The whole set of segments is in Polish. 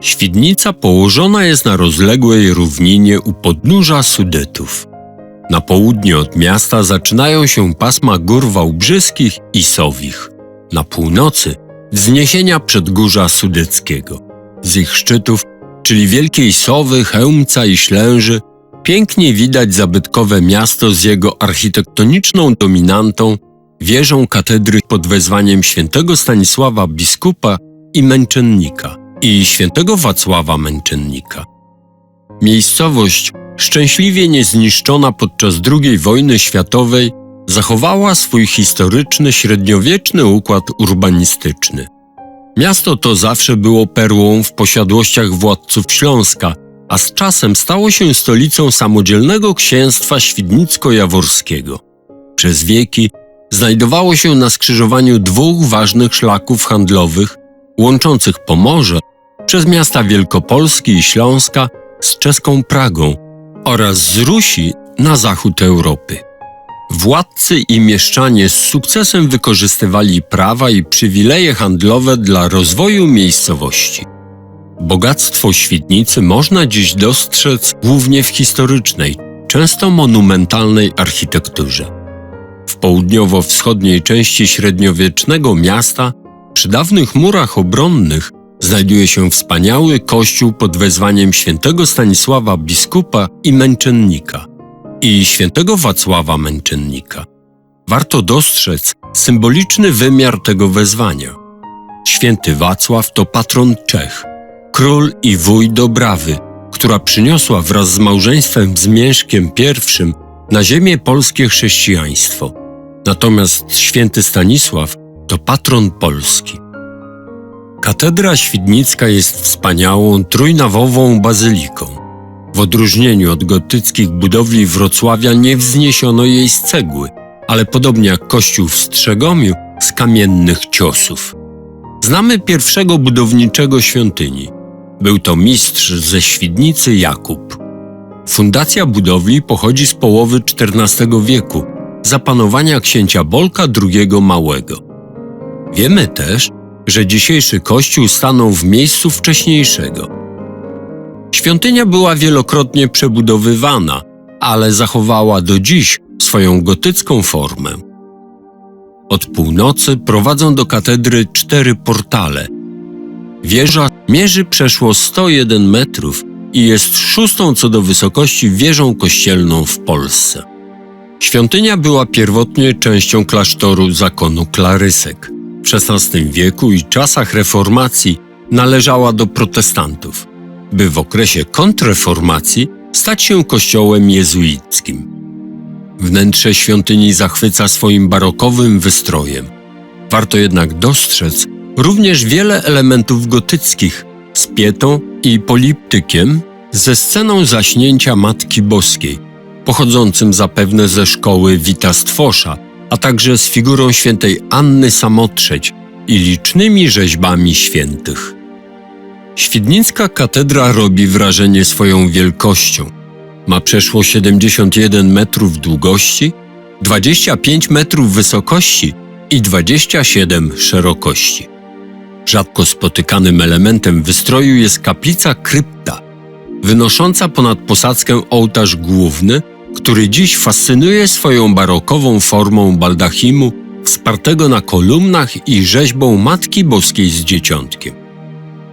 Świdnica położona jest na rozległej równinie u podnóża Sudetów. Na południe od miasta zaczynają się pasma gór wałbrzyskich i sowich. Na północy wzniesienia przedgórza Sudeckiego. Z ich szczytów, czyli Wielkiej Sowy, Chełmca i Ślęży, pięknie widać zabytkowe miasto z jego architektoniczną dominantą, wieżą katedry pod wezwaniem świętego Stanisława biskupa i męczennika i świętego Wacława męczennika. Miejscowość, szczęśliwie niezniszczona podczas II wojny światowej, zachowała swój historyczny, średniowieczny układ urbanistyczny. Miasto to zawsze było perłą w posiadłościach władców Śląska, a z czasem stało się stolicą samodzielnego księstwa świdnicko-jaworskiego. Przez wieki znajdowało się na skrzyżowaniu dwóch ważnych szlaków handlowych łączących Pomorze przez miasta Wielkopolski i Śląska z czeską Pragą oraz z Rusi na zachód Europy. Władcy i mieszczanie z sukcesem wykorzystywali prawa i przywileje handlowe dla rozwoju miejscowości. Bogactwo Świdnicy można dziś dostrzec głównie w historycznej, często monumentalnej architekturze. W południowo-wschodniej części średniowiecznego miasta, przy dawnych murach obronnych, znajduje się wspaniały kościół pod wezwaniem świętego Stanisława biskupa i męczennika i świętego Wacława męczennika. Warto dostrzec symboliczny wymiar tego wezwania. Święty Wacław to patron Czech, król i wuj Dobrawy, która przyniosła wraz z małżeństwem z Mieszkiem I na ziemię polskie chrześcijaństwo. Natomiast święty Stanisław to patron Polski. Katedra Świdnicka jest wspaniałą, trójnawową bazyliką. W odróżnieniu od gotyckich budowli Wrocławia nie wzniesiono jej z cegły, ale podobnie jak kościół w Strzegomiu, z kamiennych ciosów. Znamy pierwszego budowniczego świątyni. Był to mistrz ze Świdnicy Jakub. Fundacja budowli pochodzi z połowy XIV wieku, za panowania księcia Bolka II Małego. Wiemy też, że dzisiejszy kościół stanął w miejscu wcześniejszego. Świątynia była wielokrotnie przebudowywana, ale zachowała do dziś swoją gotycką formę. Od północy prowadzą do katedry cztery portale. Wieża mierzy przeszło 101 metrów i jest szóstą co do wysokości wieżą kościelną w Polsce. Świątynia była pierwotnie częścią klasztoru zakonu Klarysek. XVI wieku i czasach reformacji należała do protestantów, by w okresie kontrreformacji stać się kościołem jezuickim. Wnętrze świątyni zachwyca swoim barokowym wystrojem. Warto jednak dostrzec również wiele elementów gotyckich z pietą i poliptykiem ze sceną zaśnięcia Matki Boskiej, pochodzącym zapewne ze szkoły Wita Stwosza, a także z figurą świętej Anny Samotrzeć i licznymi rzeźbami świętych. Świdnicka katedra robi wrażenie swoją wielkością. Ma przeszło 71 metrów długości, 25 metrów wysokości i 27 szerokości. Rzadko spotykanym elementem wystroju jest kaplica krypta, wynosząca ponad posadzkę ołtarz główny, który dziś fascynuje swoją barokową formą baldachimu wspartego na kolumnach i rzeźbą Matki Boskiej z Dzieciątkiem.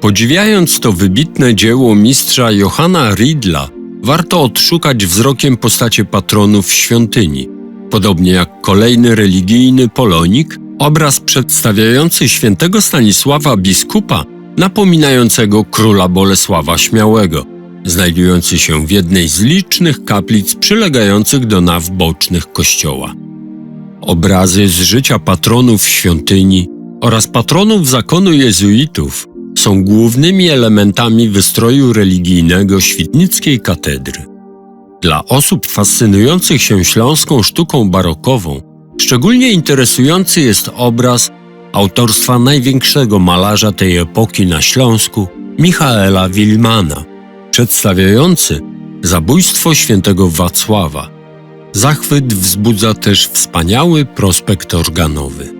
Podziwiając to wybitne dzieło mistrza Johanna Riedla, warto odszukać wzrokiem postacie patronów świątyni, podobnie jak kolejny religijny polonik, obraz przedstawiający świętego Stanisława biskupa, napominającego króla Bolesława Śmiałego – znajdujący się w jednej z licznych kaplic przylegających do naw bocznych kościoła. Obrazy z życia patronów świątyni oraz patronów zakonu jezuitów są głównymi elementami wystroju religijnego świdnickiej katedry. Dla osób fascynujących się śląską sztuką barokową szczególnie interesujący jest obraz autorstwa największego malarza tej epoki na Śląsku, Michaela Wilmana – przedstawiający zabójstwo świętego Wacława. Zachwyt wzbudza też wspaniały prospekt organowy.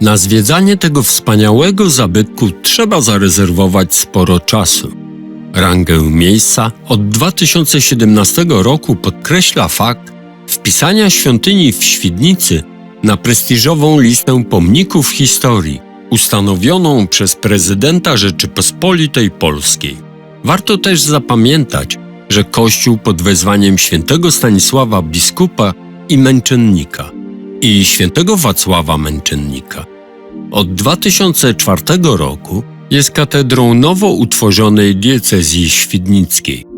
Na zwiedzanie tego wspaniałego zabytku trzeba zarezerwować sporo czasu. Rangę miejsca od 2017 roku podkreśla fakt wpisania świątyni w Świdnicy na prestiżową listę pomników historii ustanowioną przez prezydenta Rzeczypospolitej Polskiej. Warto też zapamiętać, że kościół pod wezwaniem świętego Stanisława biskupa i męczennika i świętego Wacława męczennika od 2004 roku jest katedrą nowo utworzonej diecezji świdnickiej.